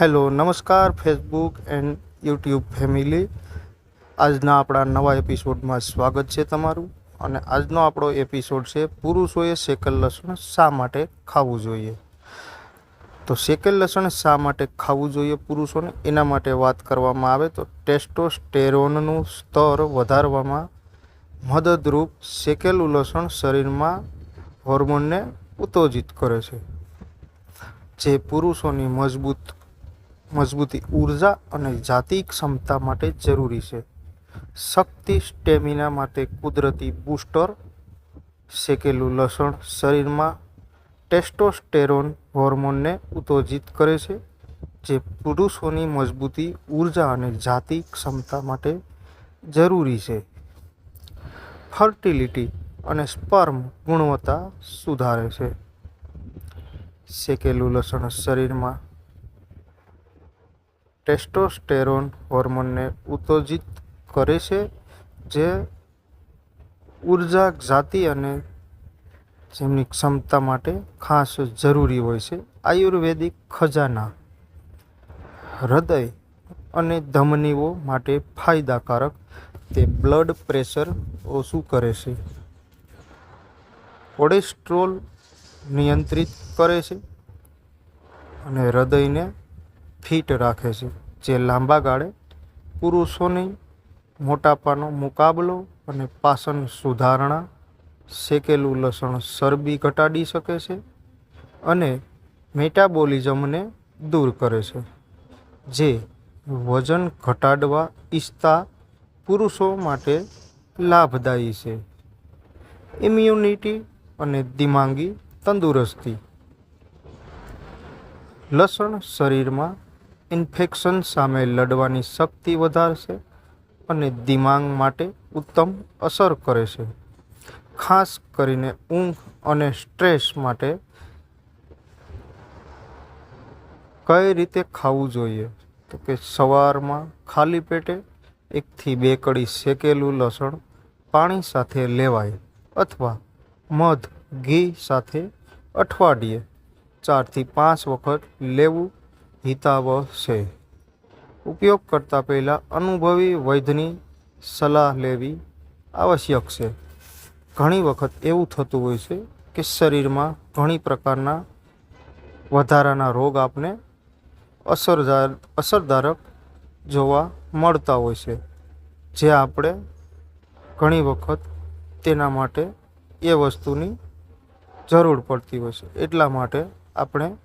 Hello, નમસ્કાર Facebook and YouTube family આજના આપણા નવા એપિસોડમાં સ્વાગત છે તમારું અને આજનો આપણો એપિસોડ છે, પુરુષોએ શેકલ લસણ શા માટે ખાવું જોઈએ? તો શેકેલ લસણ શા માટે ખાવું જોઈએ પુરુષોને? એના માટે વાત કરવામાં આવે તો ટેસ્ટોસ્ટેરોનનું સ્તર વધારવામાં મદદરૂપ શેકેલું લસણ શરીરમાં હોર્મોનને ઉત્તેજિત કરે છે. જે પુરુષોની મજબૂત મજબૂતી ઊર્જા અને જાતિ ક્ષમતા માટે જરૂરી છે. શક્તિ, સ્ટેમિના માટે કુદરતી બૂસ્ટર, શેકેલું લસણ શરીરમાં ટેસ્ટોસ્ટેરોન હોર્મોનને ઉત્તેજિત કરે છે, જે પુરુષોની મજબૂતી, ઊર્જા અને જાતિ ક્ષમતા માટે જરૂરી છે. ફર્ટિલિટી અને સ્પર્મ ગુણવત્તા સુધારે છે. શેકેલું લસણ શરીરમાં ટેસ્ટોસ્ટેરોન હોર્મોનને ઉત્તેજિત કરે છે, જે ઊર્જા જાતિ અને જેમની ક્ષમતા માટે ખાસ જરૂરી હોય છે. આયુર્વેદિક ખજાના, હૃદય અને ધમનીઓ માટે ફાયદાકારક, તે બ્લડ પ્રેશર ઓછું કરે છે. કોલેસ્ટ્રોલ નિયંત્રિત કરે છે અને હૃદયને ફિટ રાખે છે. જે લાંબા ગાળે પુરુષોની મોટાપાનો મુકાબલો અને પાચન સુધારણા, શેકેલું લસણ ચરબી ઘટાડી શકે છે અને મેટાબોલિઝમને દૂર કરે છે, જે વજન ઘટાડવા ઈચ્છતા પુરુષો માટે લાભદાયી છે. ઇમ્યુનિટી અને દિમાગી તંદુરસ્તી. લસણ શરીરમાં ઇન્ફેક્શન સામે લડવાની શક્તિ વધારશે અને દિમાગ માટે ઉત્તમ અસર કરે છે. ખાસ કરીને ઊંઘ અને સ્ટ્રેસ માટે કઈ રીતે ખાવું જોઈએ? તો કે સવારમાં ખાલી પેટે એકથી બે કડી શેકેલું લસણ પાણી સાથે લેવાય અથવા મધ ઘી સાથે અઠવાડિયે ચારથી પાંચ વખત લેવું હિતાવહ છે. ઉપયોગ કરતાં પહેલાં અનુભવી વૈદ્યની સલાહ લેવી આવશ્યક છે. ઘણી વખત એવું થતું હોય છે કે શરીરમાં ઘણી પ્રકારના વધારાના રોગ આપને અસરદાર અસરદારક જોવા મળતા હોય છે. જે આપણે ઘણી વખત તેના માટે એ વસ્તુની જરૂર પડતી હોય છે. એટલા માટે આપણે